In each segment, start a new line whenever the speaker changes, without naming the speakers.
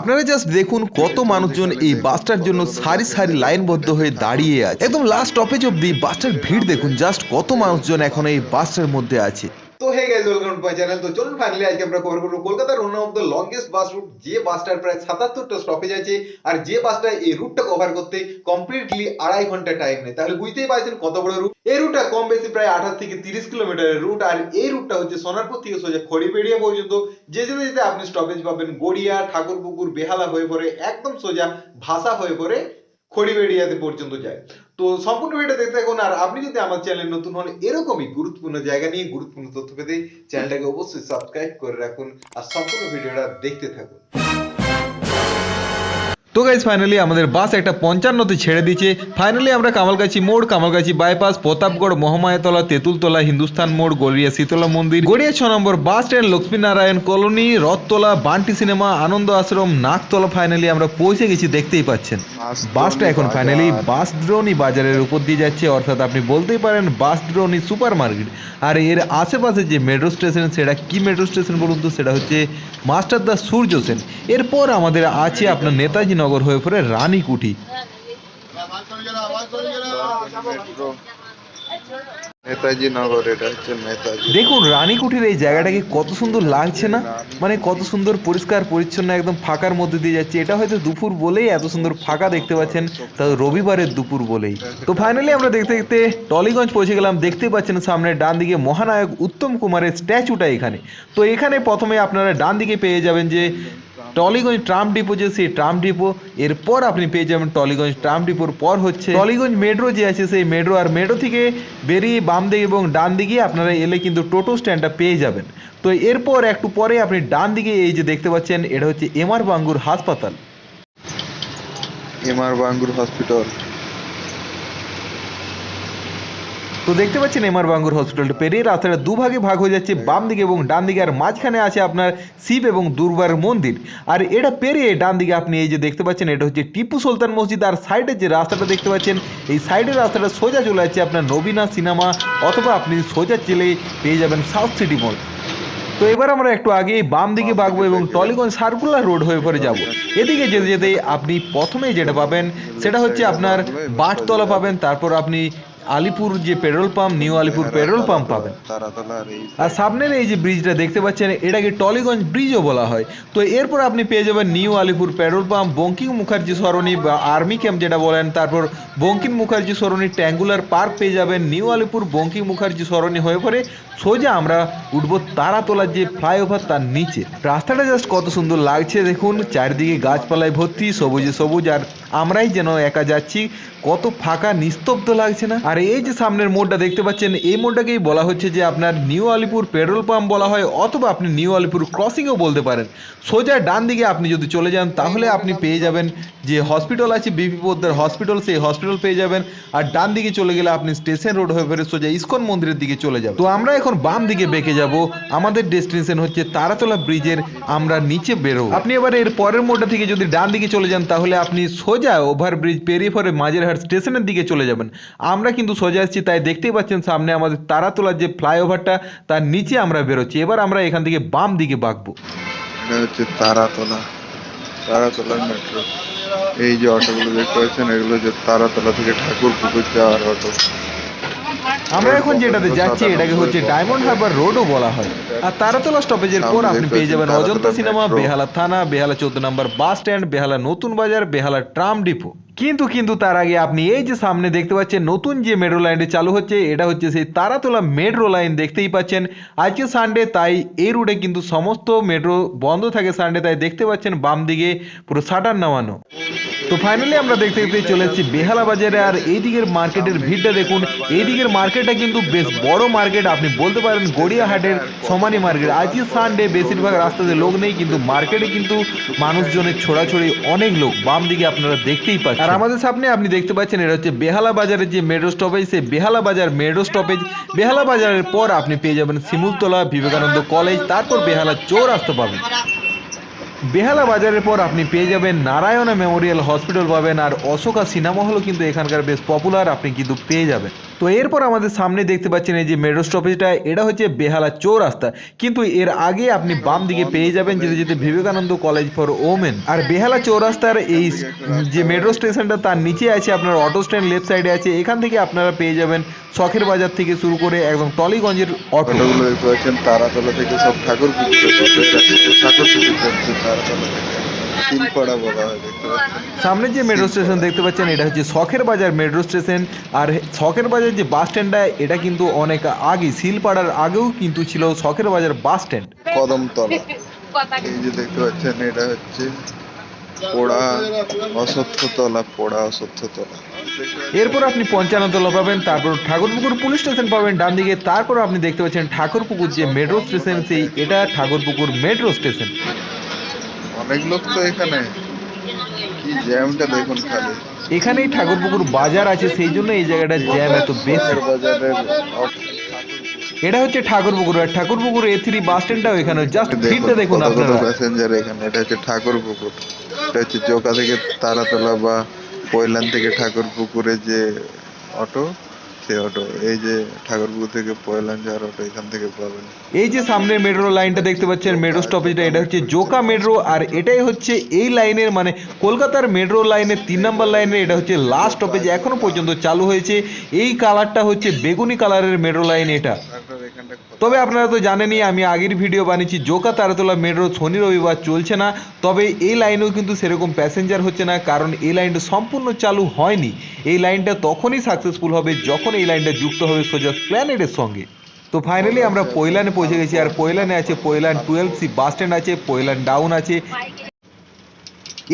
আপনারা জাস্ট দেখুন কত মানুষজন এই বাসটার জন্য সারি সারি লাইনবদ্ধ হয়ে দাঁড়িয়ে আছে। একদম লাস্ট স্টপেজ অব্দি বাসটার ভিড় দেখুন জাস্ট কত মানুষজন এখন এই বাসটার মধ্যে আছে।
তো hey guys welcome to my channel তো চলুন ফাইনালি আজকে আমরা কভার করব কলকাতার one of the longest bus route যে বাসটার প্রায় সাতাত্তরটা স্টপেজ আছে, আর যে বাসটা এই রুটটা কভার করতে কমপ্লিটলি আড়াই ঘণ্টা টাইম নেয়। তাহলে বুঝতেই পারছেন কত বড় রুট এই রুটটা কম বেশি প্রায় আঠাশ থেকে তিরিশ কিলোমিটারের রুট আর এই রুটটা হচ্ছে সোনারপুর থেকে সোজা খড়িবেড়িয়া পর্যন্ত। যে যেতে যেতে আপনি স্টপেজ পাবেন গড়িয়া, ঠাকুরপুকুর, বেহালা হয়ে পড়ে, একদম সোজা ভাষা হয়ে পড়ে খড়িবেড়িয়াতে পর্যন্ত যায়। তো সম্পূর্ণ ভিডিও দেখতে থাকুন, আর আপনি যদি আমার চ্যানেল নতুন হন, এরকমই গুরুত্বপূর্ণ জায়গা নিয়ে গুরুত্বপূর্ণ তথ্য পেতে চ্যানেলটাকে অবশ্যই সাবস্ক্রাইব করে রাখুন, আর সম্পূর্ণ ভিডিওটা দেখতে থাকুন।
তো গাইজ ফাইনালি আমাদের বাস একটা পঞ্চান্নতে ছেড়ে দিয়েছে। ফাইনালি আমরা কামালগাছি মোড় কামালগাছি বাইপাস প্রতাপগড় মহামায়াতলা তেঁতুলতলা হিন্দুস্তান মোড় গড়িয়া শীতলা মন্দির গড়িয়া ছ number bus stand Lakshminarayan colony Rathtala Bunty cinema Ananda Ashram Naktala finally আমরা পৌঁছে গেছি দেখতেই পাচ্ছেন। বাসটা এখন ফাইনালি বাস বাসদ্রোণী বাজারের উপর দিয়ে যাচ্ছে অর্থাৎ আপনি বলতেই পারেন বাসদ্রোণী সুপার মার্কেট আর এর আশেপাশে যে মেট্রো স্টেশন সেটা কি মেট্রো স্টেশন বলুন তো? সেটা হচ্ছে মাস্টার মাস্টারদা সূর্য সেন এরপর আমাদের আছে আপনার নেতাজি নগর হয়ে পড়ে রানীকুঠি
মেট্রো নেতাজি নগর এটা হচ্ছে নেতাজি।
দেখুন রানীকুঠির এই জায়গাটাকে কত সুন্দর লাগছে না? মানে কত সুন্দর পরিষ্কার পরিচ্ছন্ন একদম ফাঁকার মধ্যে দিয়ে যাচ্ছে। এটা হয়তো দুপুর বলেই এত সুন্দর ফাঁকা দেখতে পাচ্ছেন। তাও রবিবারের দুপুর বলেই। তো ফাইনালি আমরা দেখতে দেখতে টলিগঞ্জ পৌঁছে গেলাম। দেখতেই পাচ্ছেন সামনে ডান দিকে মহানায়ক উত্তম কুমারের স্ট্যাচুটা এখানে। তো এখানে প্রথমে আপনারা ডান দিকে পেয়ে যাবেন যে টলিগঞ্জ ট্রাম ডিপো যে সেই ট্রাম ডিপো, এরপর আপনি পেয়ে যাবেন টলিগঞ্জ ট্রাম ডিপোর পর হচ্ছে টলিগঞ্জ মেট্রো যে আছে সেই মেট্রো, আর মেট্রো থেকে বেরিয়ে বাম দিকে এবং ডান দিকে আপনারা এলে কিন্তু টোটো স্ট্যান্ডটা পেয়ে যাবেন। তো এরপর একটু পরে আপনি ডান দিকে এই যে দেখতে পাচ্ছেন, এটা হচ্ছে এমআর বাঙ্গুর হাসপাতাল।
MR Bangur hospital.
তো দেখতে পাচ্ছেন এমআর বাঙ্গুর হসপিটালটা পেরিয়ে রাস্তাটা দুভাগে ভাগ হয়ে যাচ্ছে, বাম দিকে এবং ডান দিকে, আর মাঝখানে আছে আপনার শিব এবং দুর্বার মন্দির। আর এটা পেরিয়ে ডান দিকে আপনি এই যে দেখতে পাচ্ছেন, এটা হচ্ছে টিপু সুলতান মসজিদ, আর সাইডের যে রাস্তাটা দেখতে পাচ্ছেন, এই সাইডের রাস্তাটা সোজা চলে যাচ্ছে আপনার নবীনা সিনেমা, অথবা আপনি সোজা চলে পেয়ে যাবেন সাউথ সিটি মল। তো এবার আমরা একটু আগে বাম দিকে বাগবো এবং টলিগঞ্জ সার্কুলার রোড হয়ে পরে যাব। এদিকে যেতে যেতে আপনি প্রথমে যেটা পাবেন, সেটা হচ্ছে আপনার বাটতলা পাবেন, তারপর আপনি আলিপুর যে petrol pump, new Alipore petrol pump পাবেন।
আর
সামনের এই যে ব্রিজটা দেখতে পাচ্ছেন, এটাকে টলিগঞ্জ ব্রিজও বলা হয়। তো এরপর আপনি পেয়ে যাবেন new Alipore petrol pump, Bankim Mukherjee Sarani বা আর্মি ক্যাম্প যেটা বলেন, তারপর বঙ্কিম মুখার্জি সরণি ট্যাঙ্গুলার পার্ক পেয়ে যাবেন নিউ আলিপুর বঙ্কিম মুখার্জি সরণি হয়ে পরে সোজা আমরা উঠবো তারাতলার যে ফ্লাইওভার তার নিচে। রাস্তাটা জাস্ট কত সুন্দর লাগছে দেখুন, চারিদিকে গাছপালায় ভর্তি, সবুজে সবুজ, আর আমরাই যেন একা যাচ্ছি, কত ফাঁকা, নিস্তব্ধ লাগছে না? আর এই যে সামনের মোড়টা দেখতে পাচ্ছেন, এই মোড়টাকেই বলা হচ্ছে যে আপনার নিউ আলিপুর পেট্রোল পাম্প বলা হয়, অথবা আপনি নিউ আলিপুর ক্রসিংও বলতে পারেন। সোজা ডান দিকে আপনি যদি চলে যান, তাহলে আপনি পেয়ে যাবেন যে হসপিটাল আছে, বিপি পোদ্দার হসপিটাল, সেই হসপিটাল পেয়ে যাবেন। আর ডান দিকে চলে গেলে আপনি স্টেশন রোড হয়ে ফেরে সোজা ইস্কন মন্দিরের দিকে চলে যাবেন। তো আমরা এখন বাম দিকে বেঁকে যাব। আমাদের ডেস্টিনেশন হচ্ছে তারাতলা ব্রিজের আমরা নিচে বেরো আপনি এবার এর পরের মোড়টা থেকে যদি ডান দিকে চলে যান, তাহলে আপনি সোজা ওভার ব্রিজ পেরিয়ে পরে মাঝেরহাট স্টেশনের দিকে চলে যাবেন। আমরা কিন্তু সোজা এসেছি তাই দেখতেই পাচ্ছেন সামনে আমাদের তারাতলার যে ফ্লাইওভারটা, তার নিচে আমরা বেরোচ্ছি। এবার আমরা এখান থেকে বাম দিকে বাঁকবো।
এটা হচ্ছে মেট্রো এই যে অটো গুলো দেখতে পাচ্ছেন, এগুলো হচ্ছে তারাতলা থেকে ঠাকুর পুকুর যাওয়ার অটো।
আমরা এখন যেটাতে যাচ্ছি, এটাকে হচ্ছে ডায়মন্ড হারবার রোডও বলা হয়। আর তারাতলা স্টপেজের পর আপনি পেয়ে যাবেন অজন্তা সিনেমা বেহালা থানা, বেহালা চোদ্দ নম্বর বাস স্ট্যান্ড বেহালা নতুন বাজার, বেহালা ট্রাম ডিপো কিন্তু কিন্তু তার আগে আপনি এই যে সামনে দেখতে পাচ্ছেন, নতুন যে মেট্রো লাইনটি চালু হচ্ছে, এটা হচ্ছে সেই তারাতলা মেট্রো লাইন দেখতেই পাচ্ছেন। আজকে সানডে তাই এই রুটে কিন্তু সমস্ত মেট্রো বন্ধ থাকে সানডে তাই দেখতে পাচ্ছেন বাম দিকে পুরো শাটার নামানো। তো ফাইনালি আমরা দেখতে দেখতে চলে এসেছি বেহালা বাজারে। আর এই দিকের মার্কেটের ভিড়টা দেখুন। এই দিকের মার্কেটটা কিন্তু বেশ বড় মার্কেট আপনি বলতে পারেন গড়িয়াহাটের সমানি মার্কেট আজকে সানডে বেশিরভাগ রাস্তাতে লোক নেই, কিন্তু মার্কেটে কিন্তু মানুষজনের ছড়াছড়ি অনেক লোক। বাম দিকে আপনারা দেখতেই পাচ্ছেন। আর আমাদের সামনে আপনি দেখতে পাচ্ছেন, এটা হচ্ছে বেহালা বাজারের যে মেট্রো স্টপেজ সেই বেহালা বাজার মেট্রো স্টপেজ বেহালা বাজারের পর আপনি পেয়ে যাবেন শিমুলতলা বিবেকানন্দ কলেজ তারপর বেহালা চৌরাস্তা পাবেন। বেহালা বাজারের পর আপনি পেয়ে যাবেন নারায়ণা মেমোরিয়াল হসপিটাল পাবেন আর অশোকা সিনেমা হলও কিন্তু এখানকার বেশ পপুলার আপনি কিন্তু পেয়ে যাবেন। তো এরপর আমাদের সামনে দেখতে পাচ্ছেন এই যে মেট্রো স্টপেজটা এটা হচ্ছে বেহালা চৌরাস্তা। কিন্তু এর আগে আপনি বাম দিকে পেয়ে যাবেন যেতে যেতে বিবেকানন্দ কলেজ ফর ওমেন। আর বেহালা চৌরাস্তার এই যে মেট্রো স্টেশনটা তার নিচে আছে আপনার অটো স্ট্যান্ড লেফট সাইডে আছে। এখান থেকে আপনারা পেয়ে যাবেন শখের বাজার থেকে শুরু করে একদম টলিগঞ্জের অটো।
অটোগুলো দেখতে পাচ্ছেন, তারাতলা থেকে সব ঠাকুর ঠাকুর তারাতলা থেকে। শিলপাড়া বলা হয় দেখতে পাচ্ছেন
সামনে যে মেট্রো স্টেশন দেখতে পাচ্ছেন এটা হচ্ছে শখের বাজার মেট্রো স্টেশন আর শখের বাজার যে বাস স্ট্যান্ডটা এটা কিন্তু অনেক আগে শিলপাড়ার আগেও কিন্তু ছিল শখের বাজার বাস স্ট্যান্ড
কদমতলা। এই যে দেখতে পাচ্ছেন এটা হচ্ছে পোড়া অসত্যতলা পোড়া অসত্যতলা
এরপর আপনি পঞ্চান্নতলা পাবেন তারপর ঠাকুরপুকুর পুলিশ স্টেশন পাবেন ডান দিকে তারপর আপনি দেখতে পাচ্ছেন ঠাকুরপুকুর যে মেট্রো স্টেশন সেই এটা ঠাকুরপুকুর মেট্রো স্টেশন
অনেক লোক তো এখানে। কি জ্যামটা দেখুন খালি।
এখানেই ঠাকুরপুকুর বাজার আছে সেই জন্য এই জায়গাটা জ্যাম এত বেশি।
বাজারের
এটা হচ্ছে ঠাকুরপুকুর আর ঠাকুরপুকুর এ থ্রি বাস স্ট্যান্ডটাও এখানে জাস্ট ভিড়টা দেখুন আপনারা।
প্যাসেঞ্জার এখানে এটা হচ্ছে ঠাকুর পুকুর এটা হচ্ছে চৌকা থেকে তারাতলা বা পয়লান থেকে ঠাকুর পুকুরে যে অটো। সে অটো এই যে ঠাকুরপুর থেকে পয়লান যাওয়ার অটো এখান থেকে পাবেন।
এই যে সামনে মেট্রো লাইনটা দেখতে পাচ্ছেন মেট্রো স্টপেজটা এটা হচ্ছে জোকা মেট্রো আর এটাই হচ্ছে এই লাইনের মানে কলকাতার মেট্রো লাইনের তিন নম্বর লাইনের এটা হচ্ছে লাস্ট স্টপেজ এখনও পর্যন্ত চালু হয়েছে। এই কালারটা হচ্ছে বেগুনি কালারের মেট্রো লাইন এটা। তবে আপনারা তো জানেনই, আমি আগের ভিডিও বানিয়েছি। জোকা, তারাতলা মেট্রো শনি, রবিবার চলছে না। তবে এই লাইনেও কিন্তু সেরকম প্যাসেঞ্জার হচ্ছে না, কারণ এই লাইনটা সম্পূর্ণ চালু হয়নি। এই লাইনটা তখনই সাকসেসফুল হবে যখন এই লাইনটা যুক্ত হবে সোজা প্ল্যানেটের সঙ্গে। তো ফাইনালি আমরা পৈলানে পৌঁছে গেছি, আর পৈলানে আছে Pailan twelve C bus stand আছে পৈলান ডাউন আছে।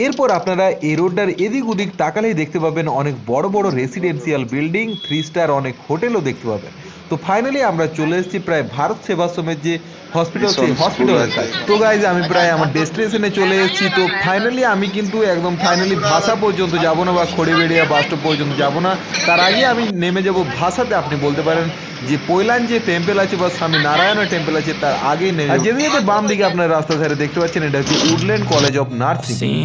এরপর আপনারা এই রোডটার এদিক ওদিক তাকালেই দেখতে পাবেন অনেক বড় বড় রেসিডেন্সিয়াল বিল্ডিং থ্রি স্টার অনেক হোটেলও দেখতে পাবেন। তো ফাইনালি আমরা চলে এসেছি প্রায় ভারত সেবাশ্রমের যে হসপিটাল সেই হসপিটালের কাছে। তো গাইজ আমি প্রায় আমার ডেস্টিনেশনে চলে এসেছি। তো ফাইনালি আমি কিন্তু একদম ফাইনালি ভাষা পর্যন্ত যাব না বা খড়িবেড়িয়া বাস স্টপ পর্যন্ত যাব না। তার আগে আমি নেমে যাব ভাষাতে। আপনি বলতে পারেন যে পৈলান যে টেম্পল আছে বা স্বামী নারায়ণের টেম্পল আছে তার আগে নেমে আর যেতে যেতে বাম দিকে আপনার রাস্তা ধারে দেখতে পাচ্ছেন এটা হচ্ছে উডল্যান্ড কলেজ অফ নার্সিং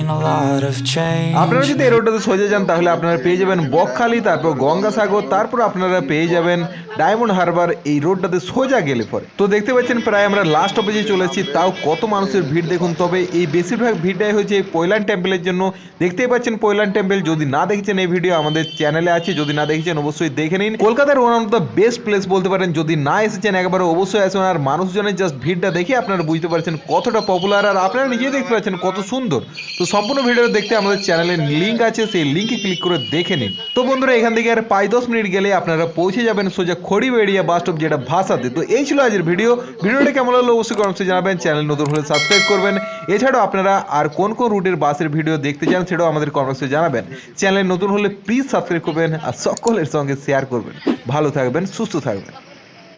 আপনারা যদি এই রোডটাতে সোজা যান তাহলে আপনারা পেয়ে যাবেন বকখালি তারপর গঙ্গাসাগর তারপর আপনারা পেয়ে যাবেন ডায়মন্ড হারবার এই রোডটাতে সোজা গেলে পরে। তো দেখতে পাচ্ছেন প্রায় আমরা লাস্ট অফিসে চলে এসেছি তাও কত মানুষের ভিড় দেখুন। তবে এই বেশিরভাগ ভিড়টাই হয়েছে এই পৈলান টেম্পলের জন্য। দেখতেই পাচ্ছেন পৈলান টেম্পল যদি না দেখেছেন এই ভিডিও আমাদের চ্যানেলে আছে। যদি না দেখেছেন অবশ্যই দেখে নিন। কলকাতার one of the best place বলতে পারেন, যদি না এসেছেন, একবারে অবশ্যই আসুন আর মানুষজনের জাস্ট ভিড়টা দেখে আপনারা বুঝতে পারছেন কতটা পপুলার আর আপনারা নিজেই দেখতে পাচ্ছেন কত সুন্দর। তো সম্পূর্ণ ভিডিও দেখতে আমাদের চ্যানেলের লিঙ্ক আছে, সেই লিঙ্কে ক্লিক করে দেখে নিন। তো বন্ধুরা, এখান থেকে আর পাঁচ দশ মিনিট গেলে আপনারা পৌঁছে যাবেন সোজা খড়িবেড়িয়া বাস স্টপ যেটা ভাষাতে তো এই ছিল আজকের ভিডিও ভিডিওটা কেমন লাগল অবশ্যই কমেন্টসে জানাবেন। চ্যানেল নতুন হলে সাবস্ক্রাইব করবেন। এছাড়াও আপনারা আর কোন কোন রুটের বাসের ভিডিও দেখতে চান সেটাও আমাদের কমেন্টসে জানাবেন। চ্যানেল নতুন হলে প্লিজ সাবস্ক্রাইব করবেন আর সকলের সঙ্গে শেয়ার করবেন। ভালো থাকবেন, সুস্থ থাকবেন।